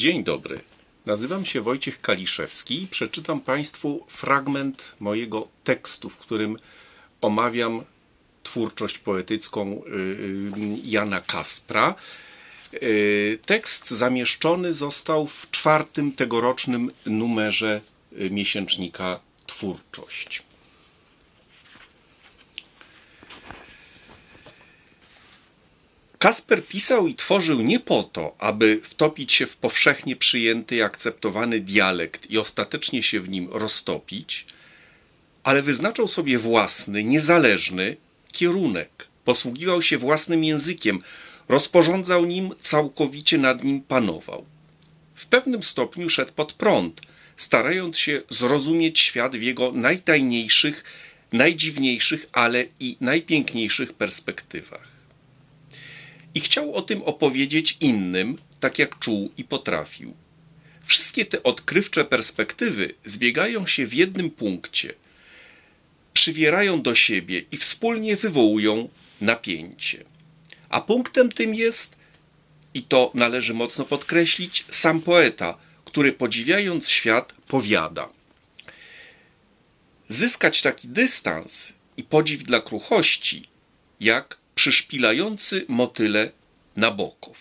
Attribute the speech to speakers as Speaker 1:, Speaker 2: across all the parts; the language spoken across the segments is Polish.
Speaker 1: Dzień dobry. Nazywam się Wojciech Kaliszewski i przeczytam Państwu fragment mojego tekstu, w którym omawiam twórczość poetycką y, y, Jana Kaspra. Y, Tekst zamieszczony został w czwartym tegorocznym numerze miesięcznika Twórczość. Kasper pisał i tworzył nie po to, aby wtopić się w powszechnie przyjęty i akceptowany dialekt i ostatecznie się w nim roztopić, ale wyznaczał sobie własny, niezależny kierunek. Posługiwał się własnym językiem, rozporządzał nim, całkowicie nad nim panował. W pewnym stopniu szedł pod prąd, starając się zrozumieć świat w jego najtajniejszych, najdziwniejszych, ale i najpiękniejszych perspektywach i chciał o tym opowiedzieć innym, tak jak czuł i potrafił. Wszystkie te odkrywcze perspektywy zbiegają się w jednym punkcie, przywierają do siebie i wspólnie wywołują napięcie. A punktem tym jest, i to należy mocno podkreślić, sam poeta, który podziwiając świat powiada. Zyskać taki dystans i podziw dla kruchości, jak przyszpilający motyle Nabokow.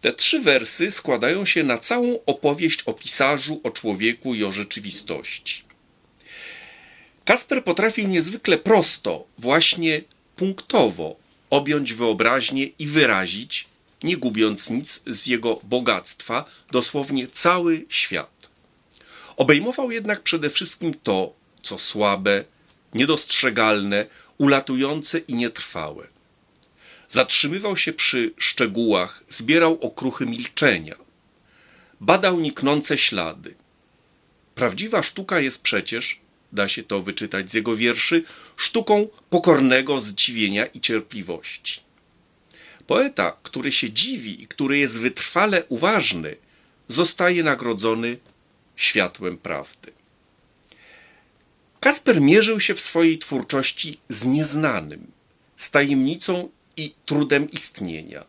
Speaker 1: Te trzy wersy składają się na całą opowieść o pisarzu, o człowieku i o rzeczywistości. Kasper potrafił niezwykle prosto, właśnie punktowo, objąć wyobraźnię i wyrazić, nie gubiąc nic z jego bogactwa, dosłownie cały świat. Obejmował jednak przede wszystkim to, co słabe, niedostrzegalne, ulatujące i nietrwałe. Zatrzymywał się przy szczegółach, zbierał okruchy milczenia. Badał niknące ślady. Prawdziwa sztuka jest przecież, da się to wyczytać z jego wierszy, sztuką pokornego zdziwienia i cierpliwości. Poeta, który się dziwi i który jest wytrwale uważny, zostaje nagrodzony światłem prawdy. Kasper mierzył się w swojej twórczości z nieznanym, z tajemnicą i trudem istnienia.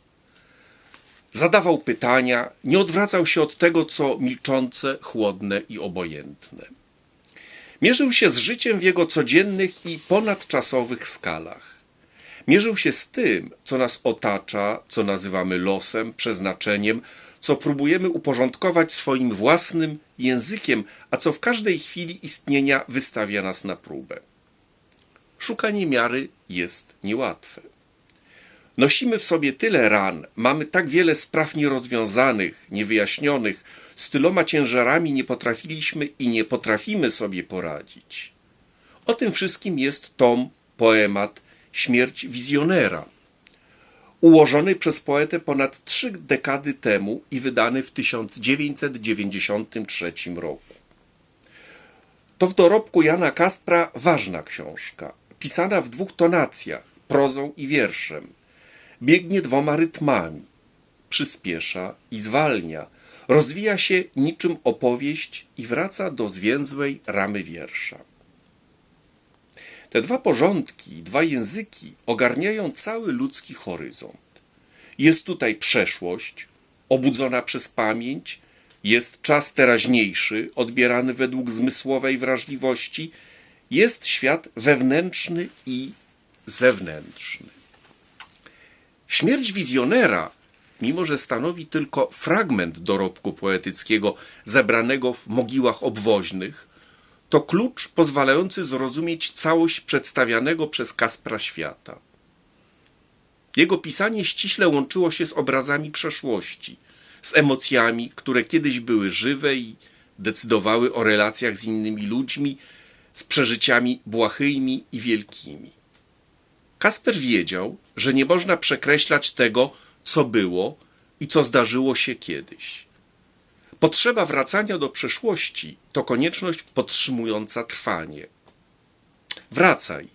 Speaker 1: Zadawał pytania, nie odwracał się od tego, co milczące, chłodne i obojętne. Mierzył się z życiem w jego codziennych i ponadczasowych skalach. Mierzył się z tym, co nas otacza, co nazywamy losem, przeznaczeniem, co próbujemy uporządkować swoim własnym językiem, a co w każdej chwili istnienia wystawia nas na próbę. Szukanie miary jest niełatwe. Nosimy w sobie tyle ran, mamy tak wiele spraw nierozwiązanych, niewyjaśnionych, z tyloma ciężarami nie potrafiliśmy i nie potrafimy sobie poradzić. O tym wszystkim jest tom, poemat Śmierć wizjonera, ułożony przez poetę ponad trzy dekady temu i wydany w 1993 roku. To w dorobku Jana Kaspra ważna książka, pisana w dwóch tonacjach, prozą i wierszem. Biegnie dwoma rytmami, przyspiesza i zwalnia, rozwija się niczym opowieść i wraca do zwięzłej ramy wiersza. Te dwa porządki, dwa języki ogarniają cały ludzki horyzont. Jest tutaj przeszłość, obudzona przez pamięć, jest czas teraźniejszy, odbierany według zmysłowej wrażliwości, jest świat wewnętrzny i zewnętrzny. Śmierć wizjonera, mimo że stanowi tylko fragment dorobku poetyckiego zebranego w mogiłach obwoźnych, to klucz pozwalający zrozumieć całość przedstawianego przez Kaspra świata. Jego pisanie ściśle łączyło się z obrazami przeszłości, z emocjami, które kiedyś były żywe i decydowały o relacjach z innymi ludźmi, z przeżyciami błahymi i wielkimi. Kasper wiedział, że nie można przekreślać tego, co było i co zdarzyło się kiedyś. Potrzeba wracania do przeszłości to konieczność podtrzymująca trwanie. Wracaj,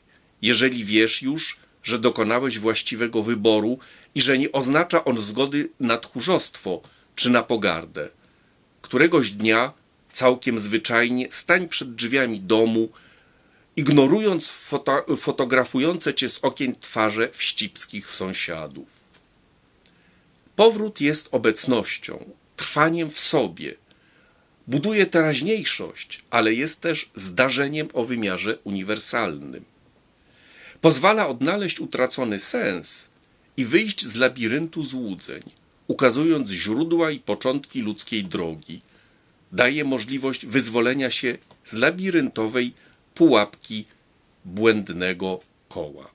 Speaker 1: jeżeli wiesz już, że dokonałeś właściwego wyboru i że nie oznacza on zgody na tchórzostwo czy na pogardę. Któregoś dnia, całkiem zwyczajnie, stań przed drzwiami domu, ignorując foto fotografujące cię z okien twarze wścibskich sąsiadów. Powrót jest obecnością, trwaniem w sobie. Buduje teraźniejszość, ale jest też zdarzeniem o wymiarze uniwersalnym. Pozwala odnaleźć utracony sens i wyjść z labiryntu złudzeń, ukazując źródła i początki ludzkiej drogi. Daje możliwość wyzwolenia się z labiryntowej pułapki błędnego koła.